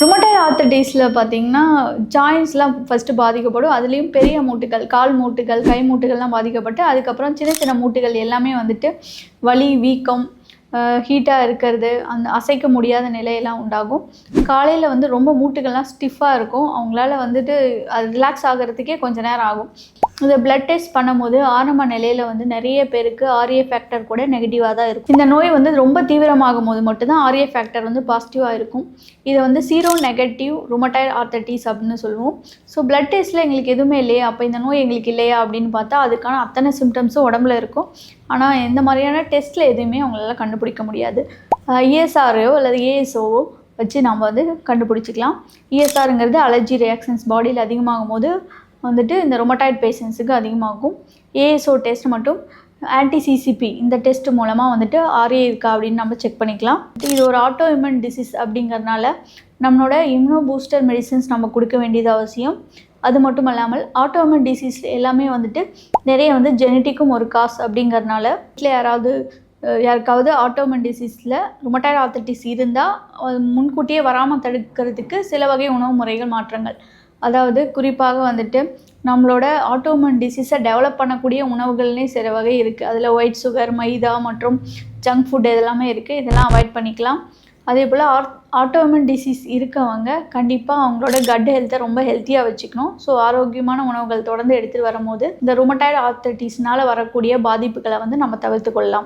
Rheumatoid ஆர்த்தடிஸில் பார்த்தீங்கன்னா ஜாயின்ஸ்லாம் first பாதிக்கப்படும். அதுலேயும் பெரிய மூட்டுகள் கால் மூட்டுகள் கை மூட்டுகள்லாம் பாதிக்கப்பட்டு அதுக்கப்புறம் சின்ன சின்ன மூட்டுகள் எல்லாமே வந்துட்டு வலி வீக்கம் ஹீட்டாக இருக்கிறது அந்த அசைக்க முடியாத நிலையெல்லாம் உண்டாகும். காலையில் வந்து ரொம்ப மூட்டுகள்லாம் ஸ்டிஃபாக இருக்கும். அவங்களால வந்துட்டு அது ரிலாக்ஸ் ஆகிறதுக்கே கொஞ்சம் நேரம் ஆகும். இந்த பிளட் டெஸ்ட் பண்ணும்போது ஆரம்ப நிலையில் வந்து நிறைய பேருக்கு ஆர்ஏ ஃபேக்டர் கூட நெகட்டிவாக தான் இருக்கும். இந்த நோய் வந்து ரொம்ப தீவிரமாகும் போது மட்டும்தான் ஆர்ஏ ஃபேக்டர் வந்து பாசிட்டிவாக இருக்கும். இதை வந்து சீரோ நெகட்டிவ் ருமடைல் ஆர்த்தட்டிஸ் அப்படின்னு சொல்லுவோம். ஸோ பிளட் டெஸ்ட்டில் எங்களுக்கு எதுவுமே இல்லையா அப்போ இந்த நோய் எங்களுக்கு இல்லையா அப்படின்னு பார்த்தா அதுக்கான அத்தனை சிம்டம்ஸும் உடம்புல இருக்கும். ஆனால் இந்த மாதிரியான டெஸ்ட்டில் எதுவுமே அவங்களால கண்டுபிடிக்க முடியாது. இஎஸ்ஆரையோ அல்லது ஏஎஸ்ஓவோ வச்சு நம்ம வந்து கண்டுபிடிச்சிக்கலாம். இஎஸ்ஆருங்கிறது அலர்ஜி ரியாக்ஷன்ஸ் பாடியில் அதிகமாகும் போது வந்துட்டு இந்த ரொமட்டாய்ட் பேஷண்ட்ஸுக்கு அதிகமாகும். ஏஎஸ்ஓ டெஸ்ட் மட்டும் ஆன்டி சிசிபி இந்த டெஸ்ட் மூலமாக வந்துட்டு ஆர்ஏ இருக்கா அப்படின்னு நம்ம செக் பண்ணிக்கலாம். இது ஒரு ஆட்டோ இம்யூன் டிசீஸ் அப்படிங்கிறதுனால நம்மளோட இம்யூனோ பூஸ்டர் மெடிசின்ஸ் நம்ம கொடுக்க வேண்டியது அவசியம். அது மட்டும் இல்லாமல் ஆட்டோ டிசீஸ் எல்லாமே வந்துட்டு நிறைய வந்து ஜெனட்டிக்கும் ஒரு காஸ் அப்படிங்கிறதுனால வீட்டில் யாராவது யாருக்காவது ஆட்டோமன் டிசீஸில் ருமட்டாய்டு ஆர்த்தட்டிஸ் இருந்தால் முன்கூட்டியே வராமல் தடுக்கிறதுக்கு சில வகை உணவு முறைகள் மாற்றங்கள். அதாவது குறிப்பாக வந்துட்டு நம்மளோட ஆட்டோமன் டிசீஸை டெவலப் பண்ணக்கூடிய உணவுகள்னே சில வகை இருக்குது அதில் ஒயிட் சுகர் மைதா மற்றும் ஜங்க் ஃபுட் இதெல்லாமே இருக்குது இதெல்லாம் அவாய்ட் பண்ணிக்கலாம். அதே போல் ஆட் ஆட்டோமன் டிசீஸ் இருக்கவங்க கண்டிப்பாக அவங்களோட கட் ஹெல்த்தை ரொம்ப ஹெல்த்தியாக வச்சுக்கணும். ஸோ ஆரோக்கியமான உணவுகள் தொடர்ந்து எடுத்துகிட்டு வரும்போது இந்த ருமட்டாய்டு ஆர்த்தட்டிஸ்னால் வரக்கூடிய பாதிப்புகளை வந்து நம்ம தவிர்த்து கொள்ளலாம்.